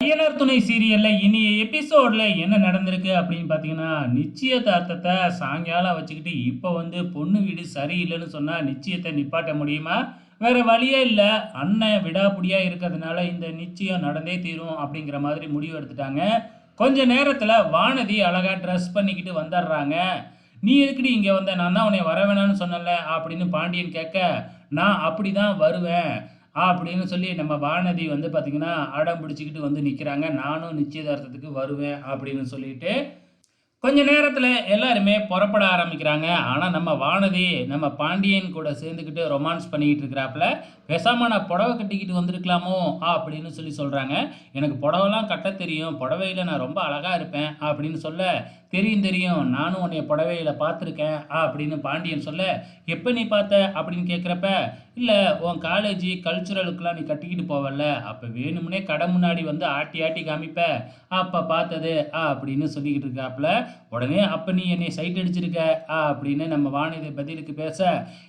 ஐயனார் துணை சீரியல்ல இனி எபிசோட்ல என்ன நடந்திருக்கு அப்படின்னு பார்த்தீங்கன்னா நிச்சயதார்த்தத்தை சாயங்காலம் வச்சுக்கிட்டு இப்போ வந்து பொண்ணு வீடு சரியில்லைன்னு சொன்னா நிச்சயத்தை நிப்பாட்ட முடியுமா? வேற வழியே இல்லை. அண்ணன் விடாபுடியா இருக்கிறதுனால இந்த நிச்சயம் நடந்தே தீரும் அப்படிங்கிற மாதிரி முடிவு எடுத்துட்டாங்க. கொஞ்ச நேரத்தில் வானதி அழகா ட்ரெஸ் பண்ணிக்கிட்டு வந்துடுறாங்க. நீ எதுக்குடி இங்கே வந்த? நான் தான் உன்னை வர வேணாம்னு சொன்னல அப்படின்னு பாண்டியன் கேட்க நான் அப்படி தான் வருவேன். அப்படின்னு சொல்லி நம்ம வானதி வந்து பார்த்திங்கன்னா அடம் பிடிச்சிக்கிட்டு வந்து நிற்கிறாங்க நானும் நிச்சயதார்த்தத்துக்கு வருவேன் அப்படின்னு சொல்லிட்டு கொஞ்ச நேரத்தில் எல்லாருமே புறப்பட ஆரம்பிக்கிறாங்க. ஆனால் நம்ம வானதி நம்ம பாண்டியன் கூட சேர்ந்துக்கிட்டு ரொமான்ஸ் பண்ணிக்கிட்டு இருக்கிறாப்புல பேசாமல் நான் புடவை கட்டிக்கிட்டு வந்திருக்கலாமோ? அப்படின்னு சொல்லி சொல்கிறாங்க எனக்கு புடவைலாம் கட்ட தெரியும். புடவையில் நான் ரொம்ப அழகாக இருப்பேன் அப்படின்னு சொல்ல தெரியும் தெரியும். நானும் உன்னைய புடவையில் பார்த்துருக்கேன் அப்படின்னு பாண்டியன் சொல்ல எப்போ நீ பார்த்த? அப்படின்னு கேட்குறப்ப இல்லை உன் காலேஜ் கல்ச்சுரலுக்குலாம் நீ கட்டிக்கிட்டு போவல அப்போ வேணும்னே கடை முன்னாடி வந்து ஆட்டி ஆட்டி காமிப்ப. அப்போ பார்த்தது ஆ அப்படின்னு சொல்லிக்கிட்டு இருக்காப்புல. உடனே அப்போ நீ என்னை சைட் அடிச்சிருக்க ஆ அப்படின்னு நம்ம வானிலை பதிலுக்கு பேச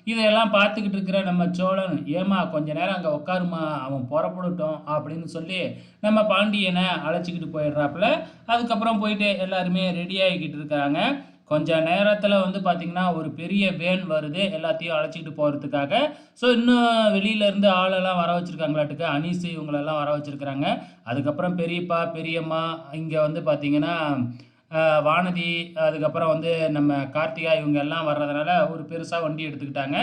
இதையெல்லாம் பார்த்துக்கிட்டு இருக்கிற நம்ம சோழன் ஏமா கொஞ்ச நேரம் அங்கே உட்காருமா அவன் புறப்படட்டும் அப்படின்னு சொல்லி நம்ம பாண்டியனை அழைச்சிக்கிட்டு போயிடுறாப்புல. அதுக்கப்புறம் போயிட்டு எல்லாருமே ரெடி ஆகிக்கிட்டு இருக்காங்க. கொஞ்ச நேரத்தில் வந்து பார்த்திங்கன்னா ஒரு பெரிய வேன் வருது எல்லாத்தையும் அழைச்சிக்கிட்டு போகிறதுக்காக ஸோ இன்னும் வெளியிலேருந்து ஆளெல்லாம் வர வச்சுருக்காங்களாட்டுக்கு? அனீஸ் இவங்களெல்லாம் வர வச்சுருக்குறாங்க. அதுக்கப்புறம் பெரியப்பா பெரியம்மா இங்கே வந்து பார்த்திங்கன்னா வானதி அதுக்கப்புறம் வந்து நம்ம கார்த்திகா இவங்க எல்லாம் வர்றதுனால ஒரு பெருசாக வண்டி எடுத்துக்கிட்டாங்க.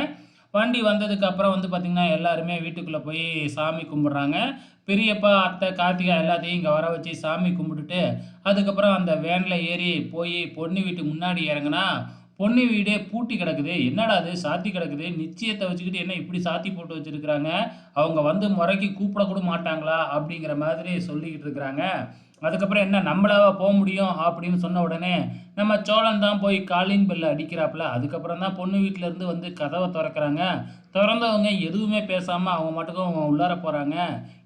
வண்டி வந்ததுக்கப்புறம் வந்து பார்த்திங்கன்னா எல்லாருமே வீட்டுக்குள்ளே போய் சாமி கும்பிட்றாங்க. பெரியப்பா அத்தை கார்த்திகா எல்லாத்தையும் இங்கே வர வச்சு சாமி கும்பிட்டுட்டு அதுக்கப்புறம் அந்த வேனில் ஏறி போய் பொண்ணு வீட்டுக்கு முன்னாடி இறங்குனா பொண்ணு வீடே பூட்டி கிடக்குது. என்னடா அது? சாத்தி கிடக்குது. நிச்சயத்தை வச்சுக்கிட்டு என்ன இப்படி சாத்தி போட்டு வச்சுருக்குறாங்க? அவங்க வந்து முறைக்கு கூப்பிடக்கூட மாட்டாங்களா? அப்படிங்கிற மாதிரி சொல்லிக்கிட்டு இருக்கிறாங்க. அதுக்கப்புறம் என்ன நம்மளாவா போக முடியும் அப்படின்னு சொன்ன உடனே நம்ம சோழன் தான் போய் காலிங் பெல்ல அடிக்கிறாப்புல. அதுக்கப்புறம் தான் பொண்ணு வீட்டிலேருந்து இருந்து வந்து கதவை திறக்கிறாங்க. திறந்தவங்க எதுவுமே பேசாமல் அவங்க மட்டுக்கும் உள்ளார போகிறாங்க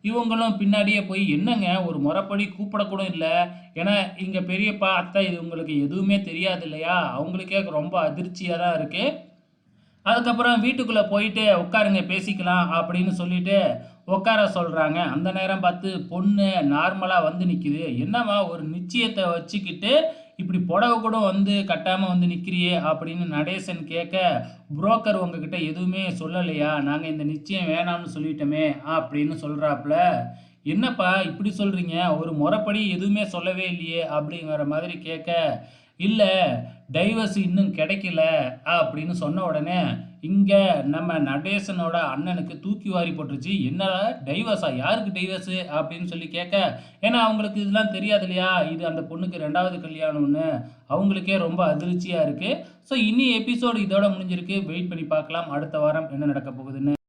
இவங்களும் பின்னாடியே போய் என்னங்க ஒரு முறைப்படி கூப்பிடக்கூட இல்லை. ஏன்னா இங்கே பெரியப்பா அத்தை இது உங்களுக்கு எதுவுமே தெரியாது இல்லையா? அவங்களுக்கே ரொம்ப அதிர்ச்சியாக தான் இருக்குது அதுக்கப்புறம் வீட்டுக்குள்ளே போயிட்டு உட்காருங்க பேசிக்கலாம் அப்படின்னு சொல்லிட்டு உட்கார சொல்கிறாங்க அந்த நேரம் பார்த்து பொண்ணு நார்மலாக வந்து நிற்கிது என்னம்மா ஒரு நிச்சயத்தை வச்சுக்கிட்டு இப்படி புடவை கூட வந்து கட்டாமல் வந்து நிற்கிறியே அப்படின்னு நடேசன் கேட்க புரோக்கர் உங்ககிட்ட எதுவுமே சொல்லலையா? நாங்கள் இந்த நிச்சயம் வேணாம்னு சொல்லிட்டோமே அப்படின்னு சொல்கிறாப்புல என்னப்பா இப்படி சொல்கிறீங்க ஒரு முறைப்படி எதுவுமே சொல்லவே இல்லையே அப்படிங்கிற மாதிரி கேட்க இல்லை டைவர்ஸ் இன்னும் கிடைக்கல அப்படின்னு சொன்ன உடனே இங்கே நம்ம நடேசனோட அண்ணனுக்கு தூக்கி வாரி போட்டுருச்சு. என்னடா டைவர்ஸா? யாருக்கு டைவர்ஸு? அப்படின்னு சொல்லி கேட்க ஏன்னா அவங்களுக்கு இதெல்லாம் தெரியாது இல்லையா? இது அந்த பொண்ணுக்கு ரெண்டாவது கல்யாணம்னு அவங்களுக்கே ரொம்ப அதிர்ச்சியாக இருக்குது ஸோ இனி எபிசோடு இதோட முடிஞ்சிருக்கு. வெயிட் பண்ணி பார்க்கலாம். அடுத்த வாரம் என்ன நடக்க போகுதுன்னு.